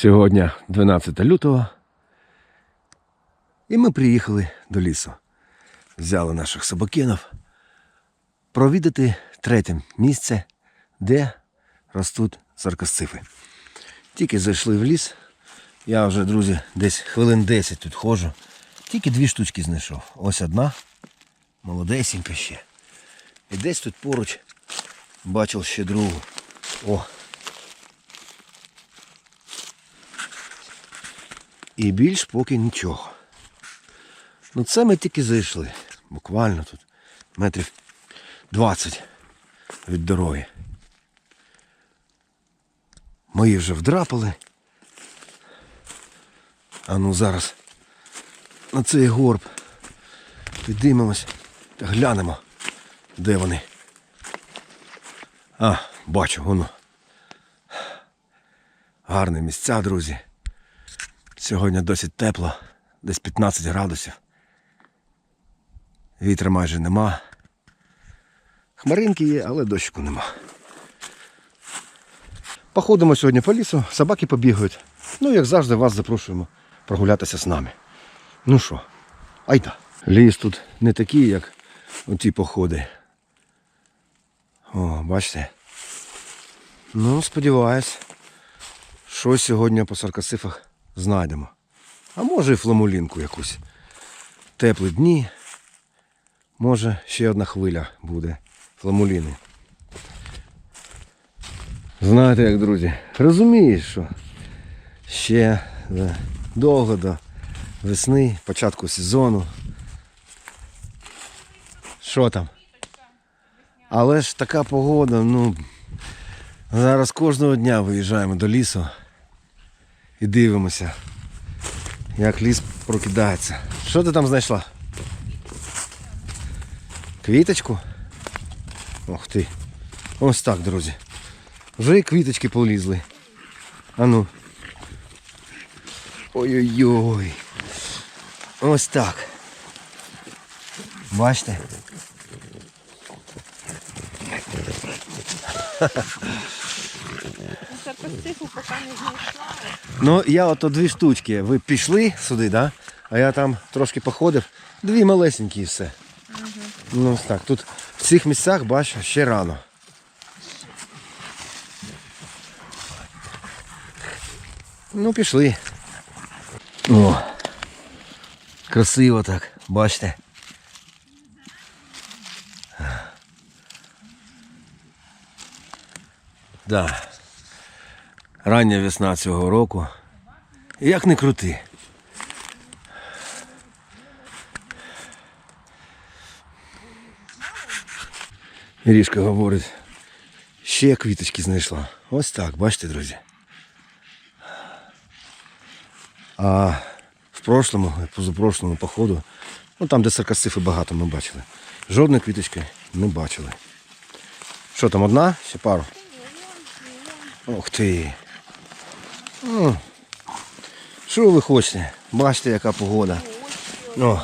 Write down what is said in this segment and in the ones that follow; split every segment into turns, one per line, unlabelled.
Сьогодні 12 лютого. І ми приїхали до лісу. Взяли наших собакинів провідати третє місце, де ростуть саркосцифи. Тільки зайшли в ліс. Я вже, друзі, десь хвилин 10 тут ходжу. Тільки дві штучки знайшов. Ось одна, молодесенька ще. І десь тут поруч бачив ще другу. О, І більш поки нічого. Ну це ми тільки зайшли. Буквально тут метрів 20 від дороги. Мої вже вдрапали. А ну зараз на цей горб підіймемось та глянемо, де вони. А, бачу, воно. Гарне місця, друзі. Сьогодні досить тепло, десь 15 градусів. Вітра майже нема. Хмаринки є, але дощику нема. Походимо сьогодні по лісу, собаки побігають. Ну, як завжди, вас запрошуємо прогулятися з нами. Ну що, айда. Ліс тут не такий, як оті походи. О, бачите. Ну, сподіваюсь, щось сьогодні по саркасифах знайдемо. А може і фламулінку якусь. Теплі дні. Може ще одна хвиля буде фламуліни. Знаєте як, друзі, розумієш, що ще е, довго до весни, початку сезону. Що там? Але ж така погода, ну зараз кожного дня виїжджаємо до лісу і дивимося, як ліс прокидається. Що ти там знайшла? Квіточку? Ох ти. Ось так, друзі. Вже і квіточки полізли. А ну. Ой-ой-ой. Ось так. Бачите?
Саркостифу поки не знайшла.
Ну, я ото дві штучки. Ви пішли сюди, да? а я там трошки походив. Дві малесенькі і все. Ну так. Тут в цих місцях, бачу, ще рано. Ну, пішли. О, красиво так, бачите. Да. Рання весна цього року. Як не крути. Ірішка говорить, ще квіточки знайшла. Ось так, бачите, друзі. А в прошлому, позапрошлому походу, ну там, де саркасифи багато ми бачили. Жодної квіточки не бачили. Що там, одна? Ще пару? Ух ти. М. Що ви хочете? Бачите, яка погода. О.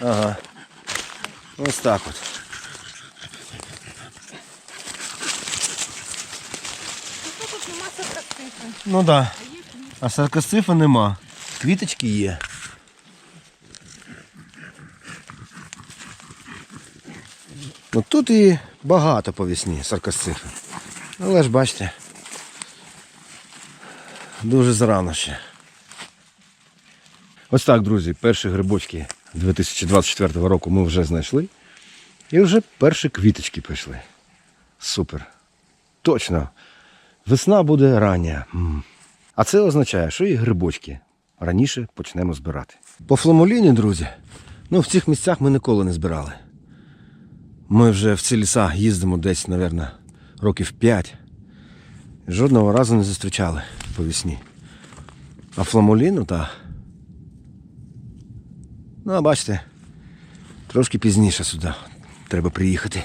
Ага. Ось так от.
Ну
так. Да. А саркосцифа нема. Квіточки є. Ну тут і багато по весні саркосцифи. Але ж бачите. Дуже зарано ще. Ось так, друзі, перші грибочки 2024 року ми вже знайшли. І вже перші квіточки пішли. Супер. Точно. Весна буде рання. А це означає, що і грибочки раніше почнемо збирати. По фламуліні, друзі, ну в цих місцях ми ніколи не збирали. Ми вже в ці ліса їздимо десь, мабуть, років 5. Жодного разу не зустрічали по весні. А фламуліну, та. Ну, а бачите, трошки пізніше сюди треба приїхати.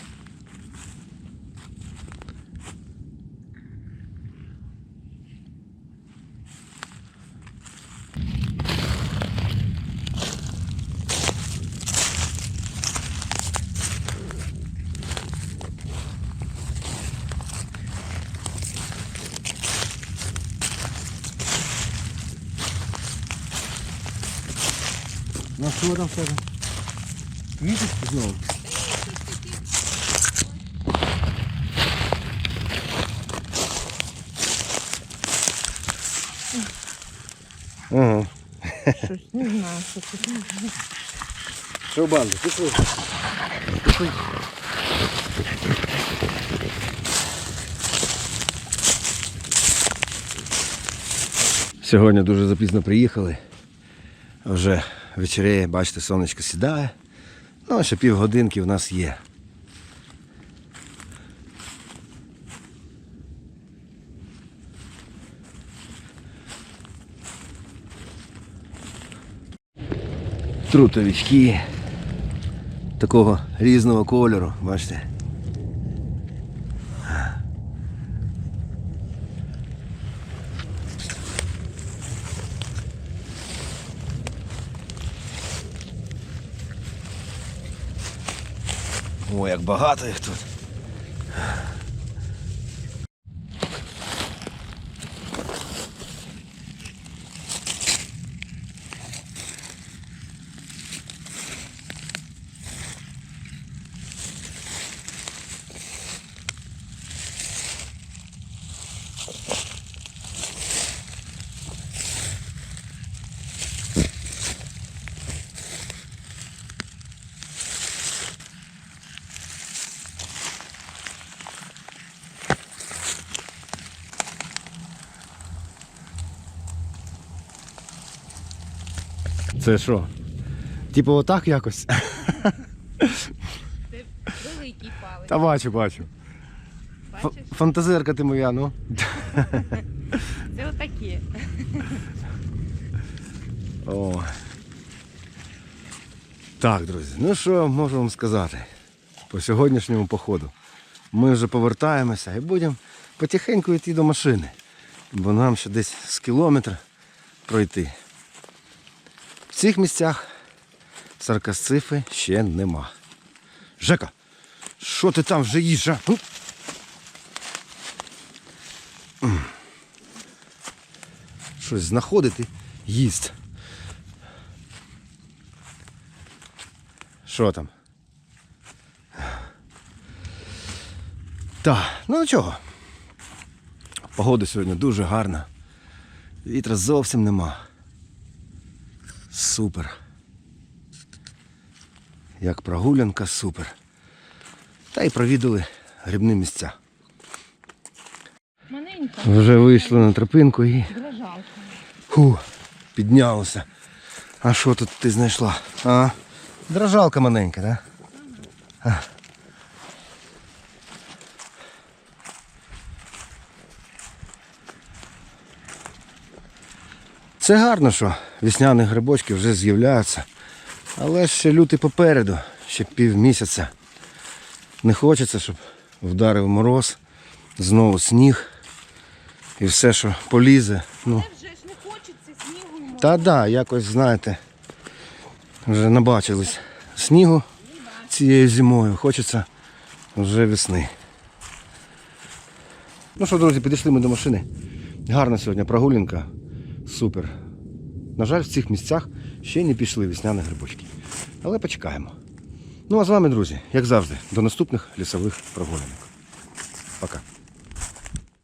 Ну що там в тебе? Квіточки знову. Ага.
Щось не знаю, що це.
Що банди, пішли. Пішли. Сьогодні дуже запізно приїхали. Вже вечереє, бачите, сонечко сідає. Ну, ще півгодинки в нас є. Трутовички такого різного кольору, бачите. О, як багато їх тут. Це що? Типу отак якось?
Це великий палець.
Та бачу, бачу.
Бачиш?
Фантазерка ти моя, ну.
Це отаке.
О. Так, друзі, ну що можу вам сказати по сьогоднішньому походу. Ми вже повертаємося і будемо потихеньку йти до машини, бо нам ще десь з кілометр пройти. В цих місцях саркасцифи ще нема. Жека, що ти там вже їш? Щось знаходити, їсть. Що там? Так, ну нічого. Погода сьогодні дуже гарна. Вітра зовсім нема. Супер. Як прогулянка, супер. Та й провідали грибні місця.
Маленька.
Вже вийшли на тропинку і
Дрожалка.
Фу, піднялося. А що тут ти знайшла? А? Дрожалка маленька, так? Да? Це гарно, що весняні грибочки вже з'являються. Але ще лютий попереду, ще півмісяця. Не хочеться, щоб вдарив мороз, знову сніг і все, що полізе. Ну,
вже ж не хочеться снігу
та да, якось, знаєте, вже набачились снігу цією зимою. Хочеться вже весни. Ну що, друзі, підійшли ми до машини. Гарна сьогодні прогулянка. Супер. На жаль, в цих місцях ще не пішли весняні грибочки. Але почекаємо. Ну а з вами, друзі, як завжди, до наступних лісових прогулянок. Пока.